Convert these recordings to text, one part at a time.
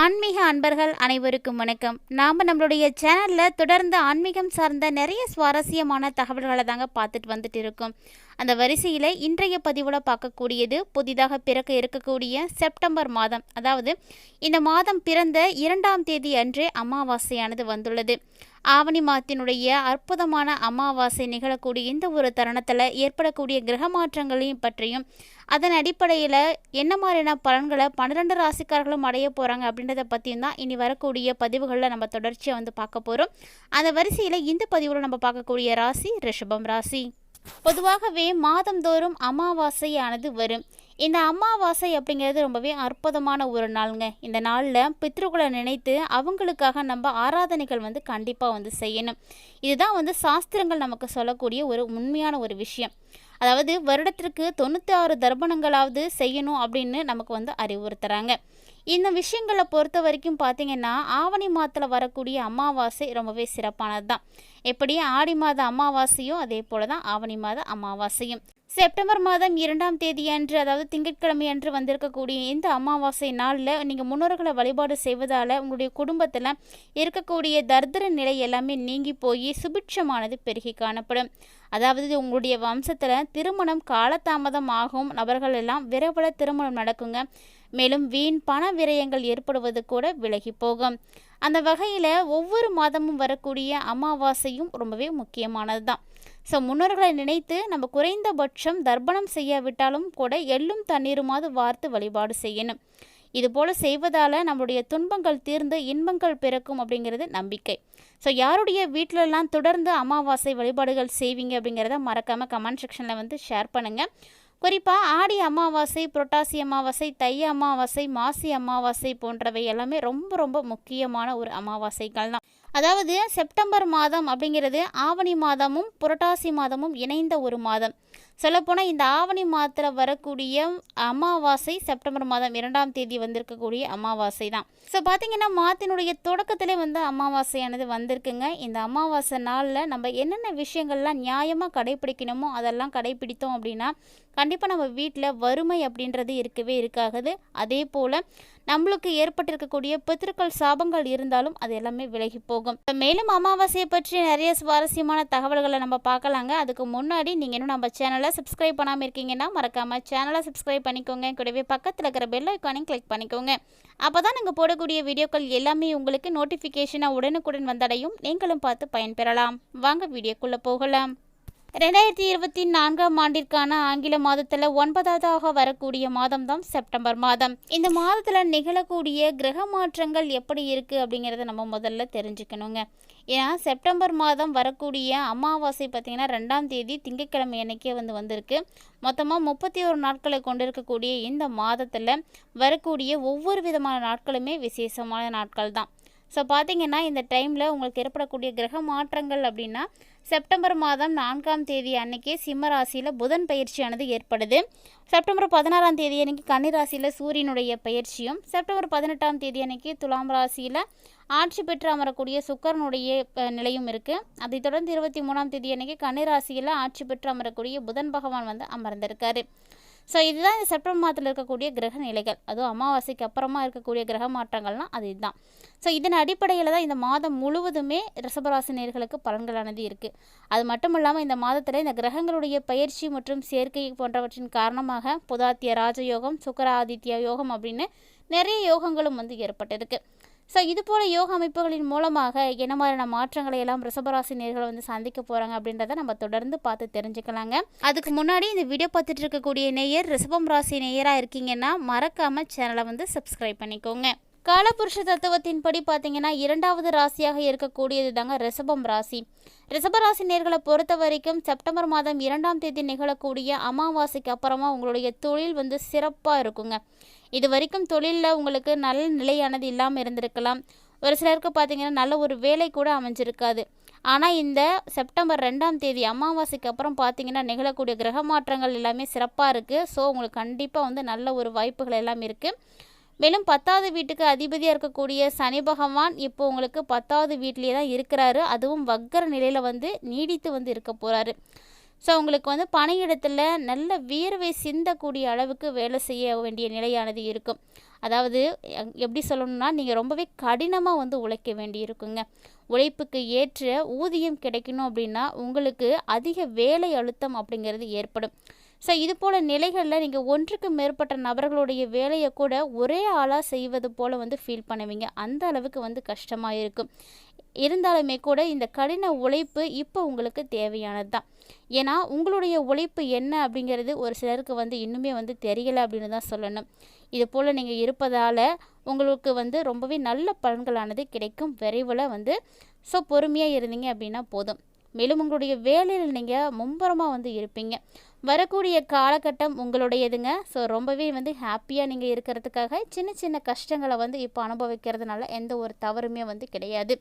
ஆன்மீக அன்பர்கள் அனைவருக்கும் வணக்கம். நாம் நம்மளுடைய சேனலில் தொடர்ந்து ஆன்மீகம் சார்ந்த நிறைய சுவாரஸ்யமான தகவல்களை தாங்க பார்த்துட்டு வந்துட்டு இருக்கோம். அந்த வரிசையில் இன்றைய பதிவில் பார்க்கக்கூடியது புதிதாக பிறக்க இருக்கக்கூடிய செப்டம்பர் மாதம். அதாவது இந்த மாதம் பிறந்த இரண்டாம் தேதி அன்றே அமாவாசையானது வந்துள்ளது. ஆவணி மாதத்தினுடைய அற்புதமான அமாவாசை நிகழக்கூடிய இந்த ஒரு தருணத்தில் ஏற்படக்கூடிய கிரக மாற்றங்களையும் பற்றியும் அதன் அடிப்படையில் என்ன மாதிரியான பலன்களை பன்னிரெண்டு ராசிக்காரர்களும் அடைய போகிறாங்க அப்படின்றத பற்றியும் தான் இனி வரக்கூடிய பதிவுகளில் நம்ம தொடர்ச்சியாக வந்து பார்க்க போகிறோம் அந்த வரிசையில் இந்த பதிவில் நம்ம பார்க்கக்கூடிய ராசி ரிஷபம் ராசி. பொதுவாகவே மாதந்தோறும் அமாவாசையானது வரும். இந்த அமாவாசை அப்படிங்கிறது ரொம்பவே அற்புதமான ஒரு நாளுங்க. இந்த நாளில் பித்ருக்களை நினைத்து அவங்களுக்காக நம்ம ஆராதனைகள் வந்து கண்டிப்பாக வந்து செய்யணும். இதுதான் வந்து சாஸ்திரங்கள் நமக்கு சொல்லக்கூடிய ஒரு உண்மையான ஒரு விஷயம். அதாவது வருடத்திற்கு தொண்ணூற்றி ஆறு தர்ப்பணங்களாவது செய்யணும் அப்படின்னு நமக்கு வந்து அறிவுறுத்துகிறாங்க இந்த விஷயங்களை பொறுத்த வரைக்கும் பார்த்தீங்கன்னா ஆவணி மாதத்தில் வரக்கூடிய அமாவாசை ரொம்பவே சிறப்பானது தான் எப்படி? ஆடி மாத அமாவாசையும் அதே போல தான் ஆவணி மாத அமாவாசையும். செப்டம்பர் மாதம் இரண்டாம் தேதி அன்று அதாவது திங்கட்கிழமை அன்று வந்திருக்கக்கூடிய இந்த அமாவாசை நாளில் நீங்கள் முன்னோர்களை வழிபாடு செய்வதால் உங்களுடைய குடும்பத்தில் இருக்கக்கூடிய தர்தர நிலை எல்லாமே நீங்கி போய் சுபிட்சமானது பெருகி காணப்படும். அதாவது உங்களுடைய வம்சத்தில் திருமணம் காலதாமதம் ஆகும். நபர்கள் எல்லாம் விரைவில் திருமணம் நடக்குங்க. மேலும் வீண் பண விரயங்கள் ஏற்படுவது கூட விலகி போகும். அந்த வகையில் ஒவ்வொரு மாதமும் வரக்கூடிய அமாவாசையும் ரொம்பவே முக்கியமானது தான் ஸோ முன்னோர்களை நினைத்து நம்ம குறைந்தபட்சம் தர்ப்பணம் செய்யாவிட்டாலும் கூட எள்ளும் தண்ணீருமாவது வார்த்து வழிபாடு செய்யணும். இதுபோல் செய்வதால் நம்மளுடைய துன்பங்கள் தீர்ந்து இன்பங்கள் பிறக்கும் அப்படிங்கிறது நம்பிக்கை. ஸோ யாருடைய வீட்டிலலாம் தொடர்ந்து அமாவாசை வழிபாடுகள் செய்வீங்க அப்படிங்கிறத மறக்காமல் கமெண்ட் செக்ஷனில் வந்து ஷேர் பண்ணுங்கள் குறிப்பாக ஆடி அமாவாசை புரட்டாசி அமாவாசை தை அமாவாசை மாசி அமாவாசை போன்றவை எல்லாமே ரொம்ப ரொம்ப முக்கியமான ஒரு அமாவாசைகள் தான் அதாவது செப்டம்பர் மாதம் அப்படிங்கிறது ஆவணி மாதமும் புரட்டாசி மாதமும் இணைந்த ஒரு மாதம். சொல்லப்போனால் இந்த ஆவணி மாதத்தில் வரக்கூடிய அமாவாசை செப்டம்பர் மாதம் இரண்டாம் தேதி வந்திருக்கக்கூடிய அமாவாசை தான். ஸோ பார்த்தீங்கன்னா மாதத்தினுடைய தொடக்கத்திலே வந்து அமாவாசையானது வந்திருக்குங்க. இந்த அமாவாசை நாளில் நம்ம என்னென்ன விஷயங்கள்லாம் நியாயமாக கடைப்பிடிக்கணுமோ அதெல்லாம் கடைப்பிடித்தோம் அப்படின்னா கண்டிப்பாக நம்ம வீட்டில் வறுமை அப்படின்றது இருக்கவே இருக்காது. அதே போல் நம்மளுக்கு ஏற்பட்டிருக்கக்கூடிய பித்திருக்கள் சாபங்கள் இருந்தாலும் அது எல்லாமே விலகி போகும். மேலும் அமாவாசையை பற்றி நிறைய சுவாரஸ்யமான தகவல்களை நம்ம பார்க்கலாங்க. அதுக்கு முன்னாடி நீங்கள் இன்னும் நம்ம சேனலை சப்ஸ்கிரைப் பண்ணாமல் இருக்கீங்கன்னா மறக்காமல் சேனலை சப்ஸ்கிரைப் பண்ணிக்கோங்க. கூடவே பக்கத்தில் இருக்கிற பெல் ஐக்கானையும் கிளிக் பண்ணிக்கோங்க. அப்போ தான் நாங்கள் போடக்கூடிய வீடியோக்கள் எல்லாமே உங்களுக்கு நோட்டிஃபிகேஷனாக உடனுக்குடன் வந்தடையும். நீங்களும் பார்த்து பயன்பெறலாம். வாங்க வீடியோக்குள்ளே போகலாம். ரெண்டாயிரத்தி இருபத்தி நான்காம் ஆண்டிற்கான ஆங்கில மாதத்தில் ஒன்பதாவதாக வரக்கூடிய மாதம் தான் செப்டம்பர் மாதம். இந்த மாதத்தில் நிகழக்கூடிய கிரக மாற்றங்கள் எப்படி இருக்குது அப்படிங்கிறத நம்ம முதல்ல தெரிஞ்சுக்கணுங்க. ஏன்னா செப்டம்பர் மாதம் வரக்கூடிய அமாவாசை பார்த்திங்கன்னா ரெண்டாம் தேதி திங்கட்கிழமை அன்னைக்கே வந்து வந்திருக்கு. மொத்தமாக முப்பத்தி ஒரு நாட்களை கொண்டிருக்கக்கூடிய இந்த மாதத்தில் வரக்கூடிய ஒவ்வொரு விதமான நாட்களுமே விசேஷமான நாட்கள் தான் ஸோ பார்த்தீங்கன்னா இந்த டைமில் உங்களுக்கு ஏற்படக்கூடிய கிரக மாற்றங்கள் அப்படின்னா செப்டம்பர் மாதம் நான்காம் தேதி அன்னைக்கே சிம்ம ராசியில் புதன் பயிற்சியானது ஏற்படுது. செப்டம்பர் பதினாறாம் தேதி அன்னைக்கு கன்னிராசியில் சூரியனுடைய பயிற்சியும் செப்டம்பர் பதினெட்டாம் தேதி அன்னைக்கு துலாம் ராசியில் ஆட்சி பெற்று அமரக்கூடிய சுக்கரனுடைய நிலையும் இருக்குது அதைத் தொடர்ந்து இருபத்தி மூணாம் தேதி அன்னைக்கு கன்னிராசியில் ஆட்சி பெற்று அமரக்கூடிய புதன் பகவான் வந்து அமர்ந்திருக்காரு. ஸோ இதுதான் இந்த செப்டம்பர் மாதத்தில் இருக்கக்கூடிய கிரக நிலைகள். அதுவும் அமாவாசைக்கு அப்புறமா இருக்கக்கூடிய கிரக மாற்றங்கள்லாம் அது இதுதான். ஸோ இதன் அடிப்படையில் தான் இந்த மாதம் முழுவதுமே ரிஷபராசினியர்களுக்கு பலன்களானது இருக்குது அது மட்டும் இல்லாமல் இந்த மாதத்தில் இந்த கிரகங்களுடைய பயிற்சி மற்றும் சேர்க்கை போன்றவற்றின் காரணமாக புதாத்திய ராஜயோகம் சுக்கர ஆதித்ய யோகம் அப்படின்னு நிறைய யோகங்களும் வந்து ஏற்பட்டிருக்கு. ஸோ இது போல் யோக அமைப்புகளின் மூலமாக என்ன மாதிரியான மாற்றங்களை எல்லாம் ரிஷபராசி நேர்கள் வந்து சந்திக்க போகிறாங்க அப்படின்றத நம்ம தொடர்ந்து பார்த்து தெரிஞ்சுக்கலாங்க. அதுக்கு முன்னாடி இந்த வீடியோ பார்த்துட்டு இருக்கக்கூடிய நேயர் ரிஷபம் ராசி நேயராக இருக்கீங்கன்னா மறக்காமல் சேனலை வந்து சப்ஸ்கிரைப் பண்ணிக்கோங்க. காலபுருஷ தத்துவத்தின்படி பார்த்தீங்கன்னா இரண்டாவது ராசியாக இருக்கக்கூடியது தாங்க ரிஷபம் ராசி. ரிஷபராசி நேர்களை பொறுத்த வரைக்கும் செப்டம்பர் மாதம் இரண்டாம் தேதி நிகழக்கூடிய அமாவாசைக்கு அப்புறமா உங்களுடைய தொழில் வந்து சிறப்பாக இருக்குங்க. இது வரைக்கும் தொழிலில் உங்களுக்கு நல்ல நிலையானது இல்லாமல் இருந்திருக்கலாம். ஒரு சிலருக்கு பார்த்தீங்கன்னா நல்ல ஒரு வேலை கூட அமைஞ்சிருக்காது. ஆனால் இந்த செப்டம்பர் ரெண்டாம் தேதி அமாவாசைக்கு அப்புறம் பார்த்தீங்கன்னா நிகழக்கூடிய கிரக மாற்றங்கள் எல்லாமே சிறப்பாக இருக்குது ஸோ உங்களுக்கு கண்டிப்பாக வந்து நல்ல ஒரு வாய்ப்புகள் எல்லாம் இருக்குது மேலும் பத்தாவது வீட்டுக்கு அதிபதியாக இருக்கக்கூடிய சனி பகவான் இப்போ உங்களுக்கு பத்தாவது வீட்லேயே தான் இருக்கிறாரு. அதுவும் வக்கர நிலையில் வந்து நீடித்து வந்து இருக்க போகிறாரு ஸோ உங்களுக்கு வந்து பணியிடத்தில் நல்ல வியர்வை சிந்தக்கூடிய அளவுக்கு வேலை செய்ய வேண்டிய நிலையானது இருக்கும். அதாவது எப்படி சொல்லணும்னா நீங்கள் ரொம்பவே கடினமாக வந்து உழைக்க வேண்டியிருக்குங்க உழைப்புக்கு ஏற்ற ஊதியம் கிடைக்கணும் அப்படின்னா உங்களுக்கு அதிக வேலை அழுத்தம் அப்படிங்கிறது ஏற்படும். ஸோ இது போல் நிலைகளில் நீங்கள் ஒன்றுக்கு மேற்பட்ட நபர்களுடைய வேலையை கூட ஒரே ஆளாக செய்வது போல் வந்து ஃபீல் பண்ணுவீங்க. அந்த அளவுக்கு வந்து கஷ்டமாக இருக்கும். இருந்தாலுமே கூட இந்த கடின உழைப்பு இப்போ உங்களுக்கு தேவையானது தான். ஏன்னா உங்களுடைய உழைப்பு என்ன அப்படிங்கிறது ஒரு சிலருக்கு வந்து இன்னுமே வந்து தெரியலை அப்படின்னு தான் சொல்லணும். இது போல் நீங்கள் இருப்பதால் உங்களுக்கு வந்து ரொம்பவே நல்ல பலன்களானது கிடைக்கும். விரைவில் வந்து ஸோ பொறுமையாக இருந்தீங்க அப்படின்னா போதும். மேலும் உங்களுடைய வேலையில் நீங்கள் மும்பரமாக வந்து இருப்பீங்க. வரக்கூடிய காலகட்டம் உங்களுடையதுங்க. ஸோ ரொம்பவே வந்து ஹாப்பியாக நீங்கள் இருக்கிறதுக்காக சின்ன சின்ன கஷ்டங்களை வந்து இப்போ அனுபவிக்கிறதுனால எந்த ஒரு தவறுமே வந்து கிடையாது.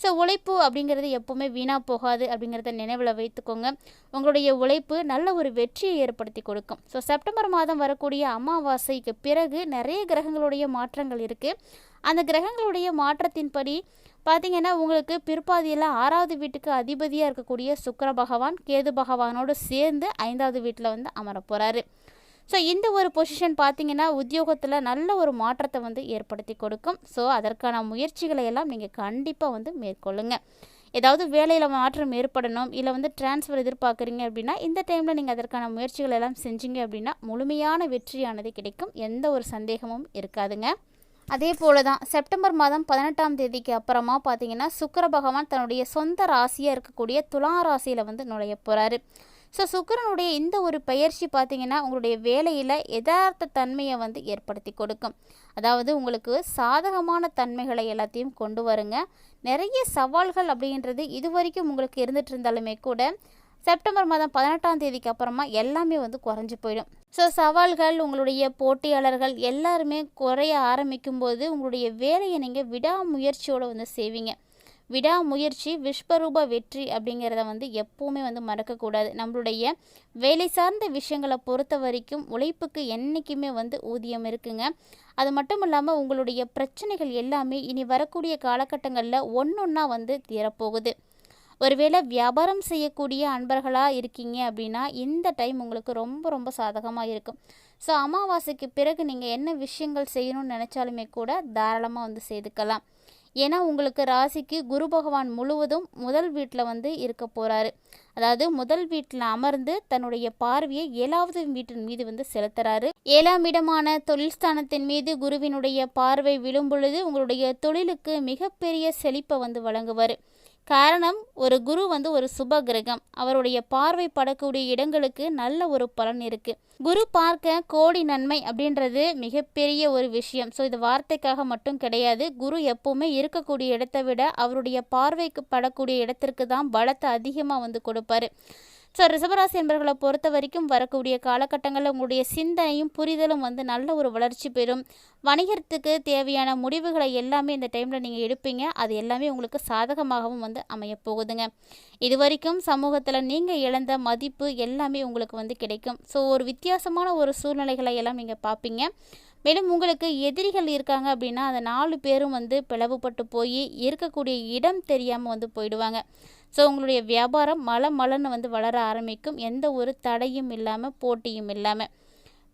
ஸோ உழைப்பு அப்படிங்கிறது எப்போவுமே வீணாக போகாது அப்படிங்கிறத நினைவில் வைத்துக்கோங்க. உங்களுடைய உழைப்பு நல்ல ஒரு வெற்றியை ஏற்படுத்தி கொடுக்கும். ஸோ செப்டம்பர் மாதம் வரக்கூடிய அமாவாசைக்கு பிறகு நிறைய கிரகங்களுடைய மாற்றங்கள் இருக்குது அந்த கிரகங்களுடைய மாற்றத்தின்படி பார்த்தீங்கன்னா உங்களுக்கு பிற்பாதியில் ஆறாவது வீட்டுக்கு அதிபதியாக இருக்கக்கூடிய சுக்கர பகவான் கேது பகவானோடு சேர்ந்து ஐந்தாவது வீட்டில் வந்து அமர போகிறாரு ஸோ இந்த ஒரு பொசிஷன் பார்த்தீங்கன்னா உத்தியோகத்தில் நல்ல ஒரு மாற்றத்தை வந்து ஏற்படுத்தி கொடுக்கும். ஸோ அதற்கான முயற்சிகளை எல்லாம் நீங்கள் கண்டிப்பாக வந்து மேற்கொள்ளுங்க. ஏதாவது வேலையில் மாற்றம் ஏற்படணும் இல்லை வந்து டிரான்ஸ்ஃபர் எதிர்பார்க்குறீங்க அப்படின்னா இந்த டைமில் நீங்கள் அதற்கான முயற்சிகள் எல்லாம் செஞ்சீங்க அப்படின்னா முழுமையான வெற்றியானது கிடைக்கும். எந்த ஒரு சந்தேகமும் இருக்காதுங்க. அதே போல தான் செப்டம்பர் மாதம் பதினெட்டாம் தேதிக்கு அப்புறமா பார்த்தீங்கன்னா சுக்கர பகவான் தன்னுடைய சொந்த ராசியாக இருக்கக்கூடிய துலா ராசியில் வந்து நுழைய போகிறாரு ஸோ சுக்கிரனுடைய இந்த ஒரு பயிற்சி பார்த்தீங்கன்னா உங்களுடைய வேலையில் யதார்த்த தன்மையை வந்து ஏற்படுத்தி கொடுக்கும். அதாவது உங்களுக்கு சாதகமான தன்மைகளை எல்லாத்தையும் கொண்டு வருங்க. நிறைய சவால்கள் அப்படின்றது இது வரைக்கும் உங்களுக்கு இருந்துட்டு இருந்தாலுமே கூட செப்டம்பர் மாதம் பதினெட்டாம் தேதிக்கு அப்புறமா எல்லாமே வந்து குறைஞ்சி போயிடும். ஸோ சவால்கள் உங்களுடைய போட்டியாளர்கள் எல்லாருமே குறைய ஆரம்பிக்கும் போது உங்களுடைய வேலையை நீங்கள் விடாமுயற்சியோடு வந்து செய்வீங்க. விடாமுயற்சி விஸ்வரூப வெற்றி அப்படிங்கிறத வந்து எப்போவுமே வந்து மறக்கக்கூடாது. நம்மளுடைய வேலை சார்ந்த விஷயங்களை பொறுத்த வரைக்கும் உழைப்புக்கு என்றைக்குமே வந்து ஊதியம் இருக்குங்க. அது மட்டும் இல்லாமல் உங்களுடைய பிரச்சனைகள் எல்லாமே இனி வரக்கூடிய காலகட்டங்களில் ஒன்றொன்னா வந்து தீரப்போகுது. ஒருவேளை வியாபாரம் செய்யக்கூடிய அன்பர்களாக இருக்கீங்க அப்படின்னா இந்த டைம் உங்களுக்கு ரொம்ப ரொம்ப சாதகமாக இருக்கும். ஸோ அமாவாசைக்கு பிறகு நீங்கள் என்ன விஷயங்கள் செய்யணும்னு நினச்சாலுமே கூட தாராளமாக வந்து செய்துக்கலாம். ஏன்னா உங்களுக்கு ராசிக்கு குரு பகவான் முழுவதும் முதல் வீட்டில் வந்து இருக்க போகிறாரு அதாவது முதல் வீட்டில் அமர்ந்து தன்னுடைய பார்வையை ஏழாவது வீட்டின் மீது வந்து செலுத்துறாரு. ஏழாம் இடமான தொழில் ஸ்தானத்தின் மீது குருவினுடைய பார்வை விழும் பொழுது உங்களுடைய தொழிலுக்கு மிகப்பெரிய செழிப்பை வந்து வழங்குவார். காரணம் ஒரு குரு வந்து ஒரு சுப கிரகம். அவருடைய பார்வை படக்கூடிய இடங்களுக்கு நல்ல ஒரு பலன் இருக்குது குரு பார்க்க கோடி நன்மை அப்படின்றது மிகப்பெரிய ஒரு விஷயம். ஸோ இது வார்த்தைக்காக மட்டும் கிடையாது. குரு எப்பவுமே இருக்கக்கூடிய இடத்தை விட அவருடைய பார்வைக்கு படக்கூடிய இடத்திற்கு தான் பலத்தை அதிகமாக வந்து கொடுப்பாரு. ஸோ ரிசபராசி என்பர்களை பொறுத்த வரைக்கும் வரக்கூடிய காலகட்டங்களில் உங்களுடைய சிந்தனையும் புரிதலும் வந்து நல்ல ஒரு வளர்ச்சி பெறும். வணிகத்துக்கு தேவையான முடிவுகளை எல்லாமே இந்த டைமில் நீங்கள் எடுப்பீங்க. அது எல்லாமே உங்களுக்கு சாதகமாகவும் வந்து அமையப்போகுதுங்க இது வரைக்கும் சமூகத்தில் நீங்கள் இழந்த மதிப்பு எல்லாமே உங்களுக்கு வந்து கிடைக்கும். ஸோ ஒரு வித்தியாசமான ஒரு சூழ்நிலைகளை எல்லாம் நீங்கள் பார்ப்பீங்க மேலும் உங்களுக்கு எதிரிகள் இருக்காங்க அப்படின்னா அந்த நாலு பேரும் வந்து பிளவுபட்டு போய் இருக்கக்கூடிய இடம் தெரியாமல் வந்து போயிடுவாங்க. ஸோ உங்களுடைய வியாபாரம் மல மலன்னு வந்து வளர ஆரம்பிக்கும். எந்த ஒரு தடையும் இல்லாமல் போட்டியும் இல்லாமல்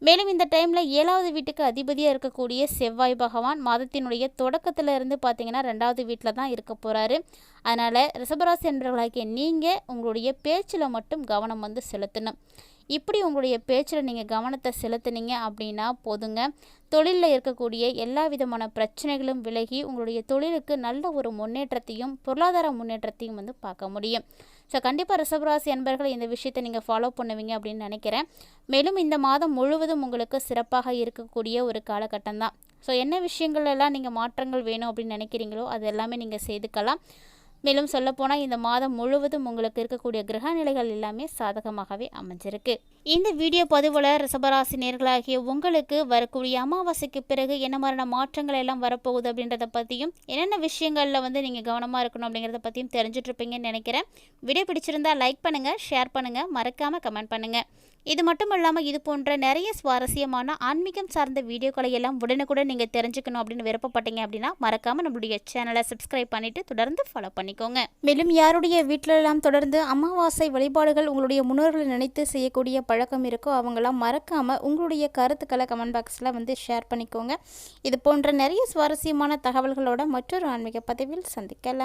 மேலும் இந்த டைமில் ஏழாவது வீட்டுக்கு அதிபதியாக இருக்கக்கூடிய செவ்வாய் பகவான் மாதத்தினுடைய தொடக்கத்தில் இருந்து பார்த்தீங்கன்னா ரெண்டாவது வீட்டில் தான் இருக்க போகிறாரு அதனால் ரிஷபராசி என்பவர்களாகிய நீங்கள் உங்களுடைய பேச்சில் மட்டும் கவனம் வந்து செலுத்தணும். இப்படி உங்களுடைய பேச்சில் நீங்கள் கவனத்தை செலுத்துனீங்க அப்படின்னா போதுங்க. தொழிலில் இருக்கக்கூடிய எல்லா விதமான பிரச்சனைகளும் விலகி உங்களுடைய தொழிலுக்கு நல்ல ஒரு முன்னேற்றத்தையும் பொருளாதார முன்னேற்றத்தையும் வந்து பார்க்க முடியும். ஸோ கண்டிப்பாக ரிஷபராசி அன்பர்கள் இந்த விஷயத்தை நீங்கள் ஃபாலோ பண்ணுவீங்க அப்படின்னு நினைக்கிறேன். மேலும் இந்த மாதம் முழுவதும் உங்களுக்கு சிறப்பாக இருக்கக்கூடிய ஒரு காலகட்டம் தான். ஸோ என்ன விஷயங்கள் எல்லாம் நீங்கள் மாற்றங்கள் வேணும் அப்படின்னு நினைக்கிறீங்களோ அது எல்லாமே நீங்கள் செய்துக்கலாம். மேலும் சொல்லப்போனால் இந்த மாதம் முழுவதும் உங்களுக்கு இருக்கக்கூடிய கிரக நிலைகள் எல்லாமே சாதகமாகவே அமைஞ்சிருக்கு. இந்த வீடியோ பதிவில் ரிசபராசி நேர்களாகிய உங்களுக்கு வரக்கூடிய அமாவாசைக்கு பிறகு என்ன மாதிரியான மாற்றங்கள் எல்லாம் வரப்போகுது அப்படின்றத பற்றியும் என்னென்ன விஷயங்களில் வந்து நீங்கள் கவனமாக இருக்கணும் அப்படிங்கிறத பற்றியும் தெரிஞ்சுட்டு இருப்பீங்கன்னு நினைக்கிறேன். வீடியோ பிடிச்சிருந்தா லைக் பண்ணுங்கள் ஷேர் பண்ணுங்கள் மறக்காமல் கமெண்ட் பண்ணுங்கள் இது மட்டும் இல்லாமல் இது போன்ற நிறைய சுவாரஸ்யமான ஆன்மீகம் சார்ந்த வீடியோக்களை எல்லாம் உடனுக்குடன் நீங்கள் தெரிஞ்சுக்கணும் அப்படின்னு விருப்பப்பட்டீங்க அப்படின்னா மறக்காமல் நம்மளுடைய சேனலை சப்ஸ்கிரைப் பண்ணிவிட்டு தொடர்ந்து ஃபாலோ பண்ணி பண்ணிக்கோங்க மேலும் யாருடைய வீட்டிலெல்லாம் தொடர்ந்து அமாவாசை வழிபாடுகள் உங்களுடைய முன்னோர்களை நினைத்து செய்யக்கூடிய பழக்கம் இருக்கோ அவங்களாம் மறக்காமல் உங்களுடைய கருத்துக்களை கமெண்ட் பாக்ஸில் வந்து ஷேர் பண்ணிக்கோங்க. இது போன்ற நிறைய சுவாரஸ்யமான தகவல்களோட மற்றொரு ஆன்மீக பதிவில் சந்திக்கலாம்.